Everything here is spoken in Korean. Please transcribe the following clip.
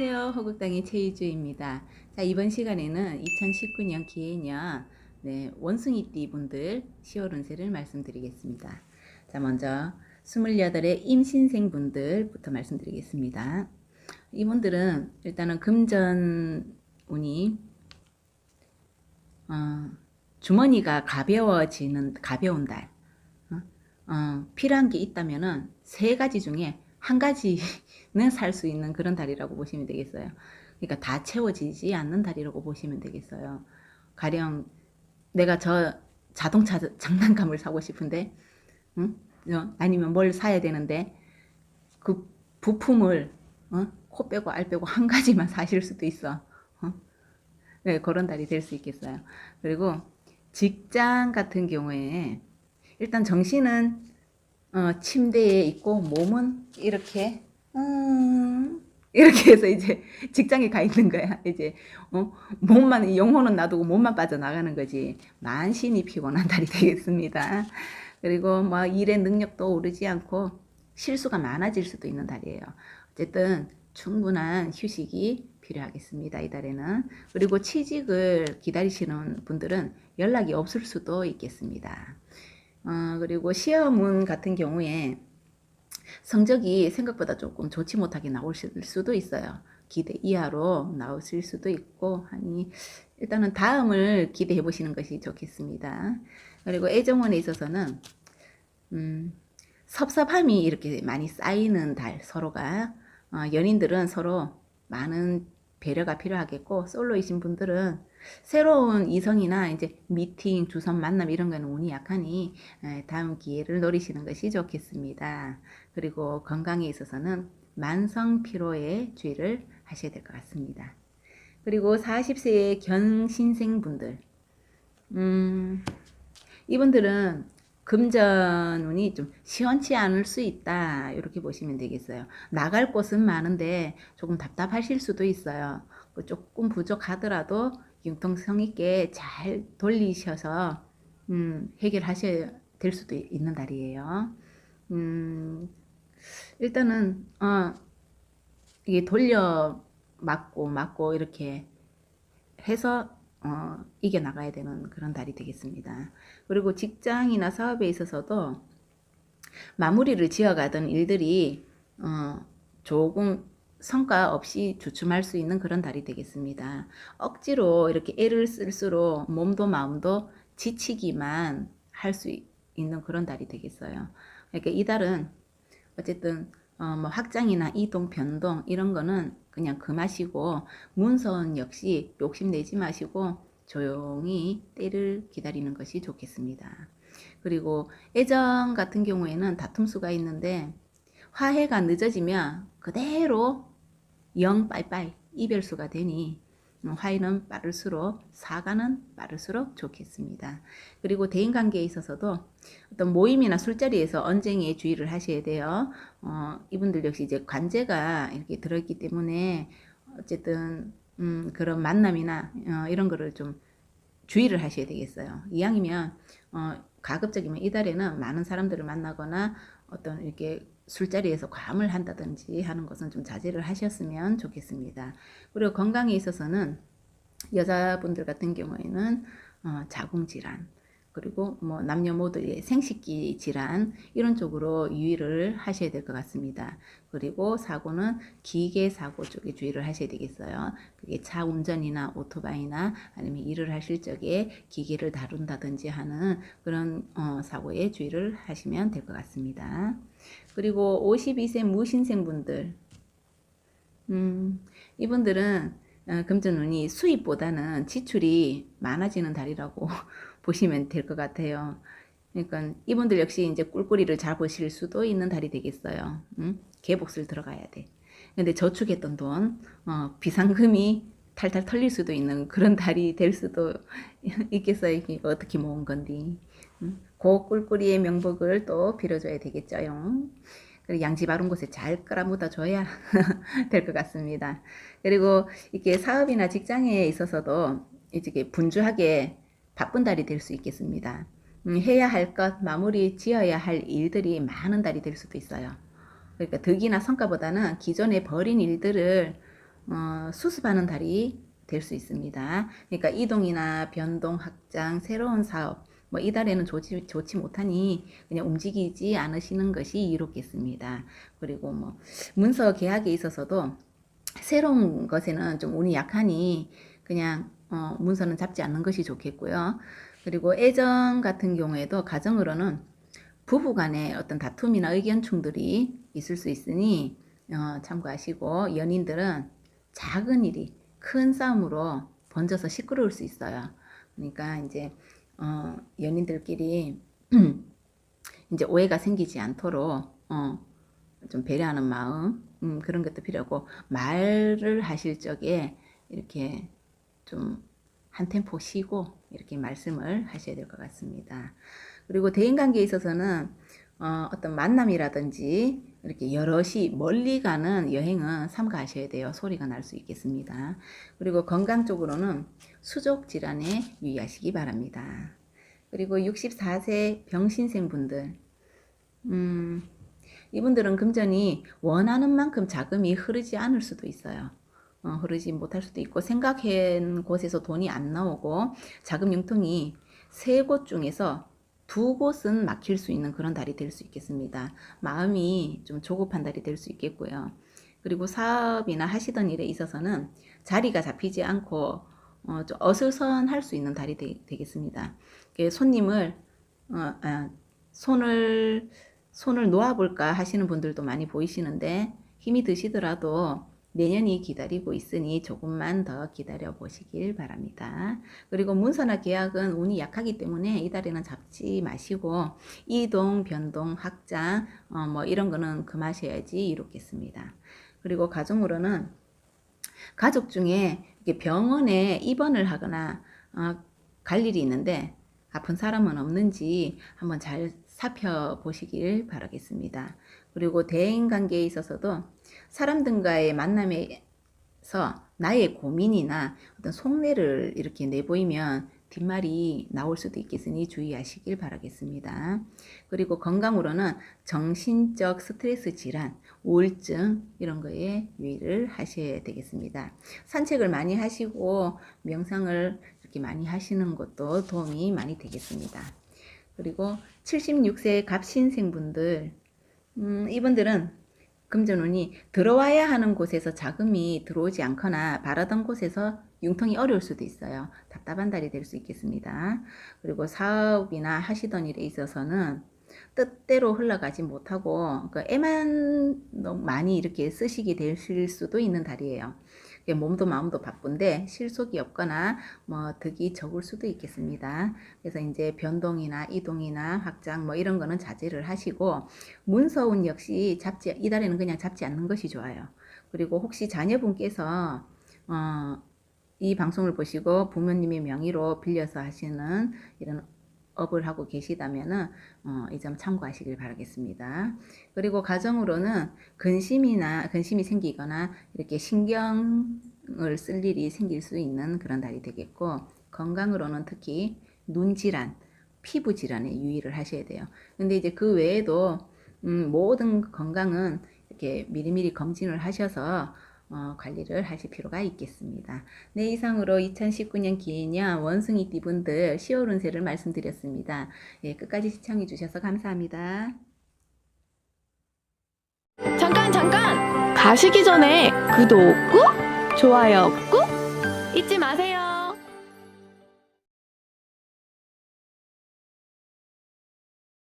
안녕하세요. 허국당의 최희주입니다. 자, 이번 시간에는 2019년 기해년 네, 원숭이띠 분들 10월 운세를 말씀드리겠습니다. 자, 먼저 28의 임신생 분들부터 말씀드리겠습니다. 이분들은 일단은 금전 운이 어, 주머니가 가벼워지는 가벼운 달. 어, 어, 필요한 게 있다면은 세 가지 중에 한 가지는 살 수 있는 그런 달이라고 보시면 되겠어요. 그러니까 다 채워지지 않는 달이라고 보시면 되겠어요. 가령 내가 저 자동차 장난감을 사고 싶은데, 응? 어, 아니면 뭘 사야 되는데 그 부품을 어? 코 빼고 알 빼고 한 가지만 사실 수도 있어. 어? 네, 그런 달이 될 수 있겠어요. 그리고 직장 같은 경우에 일단 정신은 어, 침대에 있고 몸은 이렇게 음, 이렇게 해서 이제 직장에 가 있는 거야. 이제 어, 몸만 영혼은 놔두고 몸만 빠져나가는 거지. 만신이 피곤한 달이 되겠습니다. 그리고 뭐 일의 능력도 오르지 않고 실수가 많아질 수도 있는 달이에요. 어쨌든 충분한 휴식이 필요하겠습니다. 이 달에는. 그리고 취직을 기다리시는 분들은 연락이 없을 수도 있겠습니다. 어, 그리고 시험은 같은 경우에 성적이 생각보다 조금 좋지 못하게 나올 수도 있어요. 기대 이하로 나오실 수도 있고 하니 일단은 다음을 기대해 보시는 것이 좋겠습니다. 그리고 애정원에 있어서는 음, 섭섭함이 이렇게 많이 쌓이는 달 서로가 어, 연인들은 서로 많은 배려가 필요하겠고 솔로이신 분들은 새로운 이성이나 이제 미팅, 주선 만남 이런 거는 운이 약하니 다음 기회를 노리시는 것이 좋겠습니다. 그리고 건강에 있어서는 만성 피로에 주의를 하셔야 될 것 같습니다. 그리고 40세의 견신생 분들, 음, 이분들은 금전운이 좀 시원치 않을 수 있다. 이렇게 보시면 되겠어요. 나갈 곳은 많은데 조금 답답하실 수도 있어요. 그 조금 부족하더라도 융통성 있게 잘 돌리셔서 음, 해결하셔야 될 수도 있는 달이에요. 음, 일단은 어, 이게 돌려 맞고 맞고 이렇게 해서 어, 이겨 나가야 되는 그런 달이 되겠습니다. 그리고 직장이나 사업에 있어서도 마무리를 지어가던 일들이 어, 조금 성과 없이 주춤할 수 있는 그런 달이 되겠습니다. 억지로 이렇게 애를 쓸수록 몸도 마음도 지치기만 할 수 있는 그런 달이 되겠어요. 그러니까 이 달은 어쨌든 어, 뭐 확장이나 이동, 변동 이런 거는 그냥 금하시고 문서는 역시 욕심내지 마시고 조용히 때를 기다리는 것이 좋겠습니다. 그리고 애정 같은 경우에는 다툼수가 있는데 화해가 늦어지면 그대로 영 빠이빠이 이별수가 되니 화해는 빠를수록 사과는 빠를수록 좋겠습니다. 그리고 대인관계에 있어서도 어떤 모임이나 술자리에서 언쟁에 주의를 하셔야 돼요. 어, 이분들 역시 이제 관제가 이렇게 들어있기 때문에 어쨌든 음, 그런 만남이나 어, 이런 거를 좀 주의를 하셔야 되겠어요. 이왕이면 어, 가급적이면 이달에는 많은 사람들을 만나거나 어떤 이렇게 술자리에서 과음을 한다든지 하는 것은 좀 자제를 하셨으면 좋겠습니다. 그리고 건강에 있어서는 여자분들 같은 경우에는 어, 자궁질환, 그리고 뭐 남녀 모두의 생식기 질환 이런 쪽으로 유의를 하셔야 될 것 같습니다. 그리고 사고는 기계 사고 쪽에 주의를 하셔야 되겠어요. 그게 차 운전이나 오토바이나 아니면 일을 하실 적에 기계를 다룬다든지 하는 그런 어, 사고에 주의를 하시면 될 것 같습니다. 그리고 52세 무신생 분들 음, 이분들은 어, 금전운이 수입보다는 지출이 많아지는 달이라고 보시면 될 것 같아요. 그러니까 이분들 역시 이제 꿀꿀이를 잡으실 수도 있는 달이 되겠어요. 응? 개복을 들어가야 돼. 근데 저축했던 돈, 어, 비상금이 탈탈 털릴 수도 있는 그런 달이 될 수도 있겠어요. 어떻게 모은 건디. 응? 그 꿀꿀이의 명복을 또 빌어줘야 되겠죠요. 그리고 양지 바른 곳에 잘 끌어묻어 줘야 될 것 같습니다. 그리고 이게 사업이나 직장에 있어서도 이렇게 분주하게 바쁜 달이 될 수 있겠습니다. 음, 해야 할 것, 마무리 지어야 할 일들이 많은 달이 될 수도 있어요. 그러니까 득이나 성과보다는 기존에 버린 일들을 어, 수습하는 달이 될 수 있습니다. 그러니까 이동이나 변동, 확장, 새로운 사업, 뭐 이달에는 좋지, 좋지 못하니 그냥 움직이지 않으시는 것이 이롭겠습니다. 그리고 뭐 문서 계약에 있어서도 새로운 것에는 좀 운이 약하니 그냥 어, 문서는 잡지 않는 것이 좋겠고요. 그리고 애정 같은 경우에도 가정으로는 부부 간의 어떤 다툼이나 의견 충돌이 있을 수 있으니 어, 참고하시고 연인들은 작은 일이 큰 싸움으로 번져서 시끄러울 수 있어요. 그러니까 이제 어, 연인들끼리 이제 오해가 생기지 않도록 어, 좀 배려하는 마음 음, 그런 것도 필요하고 말을 하실 적에 이렇게 좀 한 템포 쉬고 이렇게 말씀을 하셔야 될 것 같습니다. 그리고 대인관계에 있어서는 어, 어떤 만남이라든지 이렇게 여럿이 멀리 가는 여행은 삼가하셔야 돼요. 소리가 날 수 있겠습니다. 그리고 건강 쪽으로는 수족 질환에 유의하시기 바랍니다. 그리고 64세 병신생 분들, 음, 이분들은 금전이 원하는 만큼 자금이 흐르지 않을 수도 있어요. 어, 흐르지 못할 수도 있고 생각한 곳에서 돈이 안 나오고 자금 융통이 세 곳 중에서 두 곳은 막힐 수 있는 그런 달이 될 수 있겠습니다. 마음이 좀 조급한 달이 될 수 있겠고요. 그리고 사업이나 하시던 일에 있어서는 자리가 잡히지 않고 어, 좀 어슬선할 수 있는 달이 되, 겠습니다 손님을 어, 아, 손을 손을 놓아볼까 하시는 분들도 많이 보이시는데 힘이 드시더라도 내년이 기다리고 있으니 조금만 더 기다려 보시길 바랍니다. 그리고 문서나 계약은 운이 약하기 때문에 이달에는 잡지 마시고 이동, 변동, 확장 어, 뭐 이런 거는 금하셔야지 이롭겠습니다. 그리고 가정으로는 가족 중에 병원에 입원을 하거나 어, 갈 일이 있는데 아픈 사람은 없는지 한번 잘 살펴보시길 바라겠습니다. 그리고 대인 관계에 있어서도 사람들과의 만남에서 나의 고민이나 어떤 속내를 이렇게 내보이면 뒷말이 나올 수도 있겠으니 주의하시길 바라겠습니다. 그리고 건강으로는 정신적 스트레스 질환, 우울증 이런 거에 유의를 하셔야 되겠습니다. 산책을 많이 하시고 명상을 이렇게 많이 하시는 것도 도움이 많이 되겠습니다. 그리고 76세 갑신생분들 음, 이분들은 금전운이 들어와야 하는 곳에서 자금이 들어오지 않거나 바라던 곳에서 융통이 어려울 수도 있어요. 답답한 달이 될 수 있겠습니다. 그리고 사업이나 하시던 일에 있어서는 뜻대로 흘러가지 못하고 그 애만 너무 많이 이렇게 쓰시게 되실 수도 있는 달이에요. 몸도 마음도 바쁜데 실속이 없거나 뭐 득이 적을 수도 있겠습니다. 그래서 이제 변동이나 이동이나 확장 뭐 이런 거는 자제를 하시고 문서운 역시 잡지 이달에는 그냥 잡지 않는 것이 좋아요. 그리고 혹시 자녀분께서 어, 이 방송을 보시고 부모님의 명의로 빌려서 하시는 이런 업을 하고 계시다면은 어, 이 점 참고하시길 바라겠습니다. 그리고 가정으로는 근심이나 근심이 생기거나 이렇게 신경을 쓸 일이 생길 수 있는 그런 달이 되겠고 건강으로는 특히 눈 질환, 피부 질환에 유의를 하셔야 돼요. 근데 이제 그 외에도 음, 모든 건강은 이렇게 미리미리 검진을 하셔서 어, 관리를 하실 필요가 있겠습니다. 네, 이상으로 2019년 기해년 원숭이 띠분들 10월 운세를 말씀드렸습니다. 예, 끝까지 시청해 주셔서 감사합니다. 잠깐 잠깐 가시기 전에 구독 꾹 좋아요 꾹 잊지 마세요.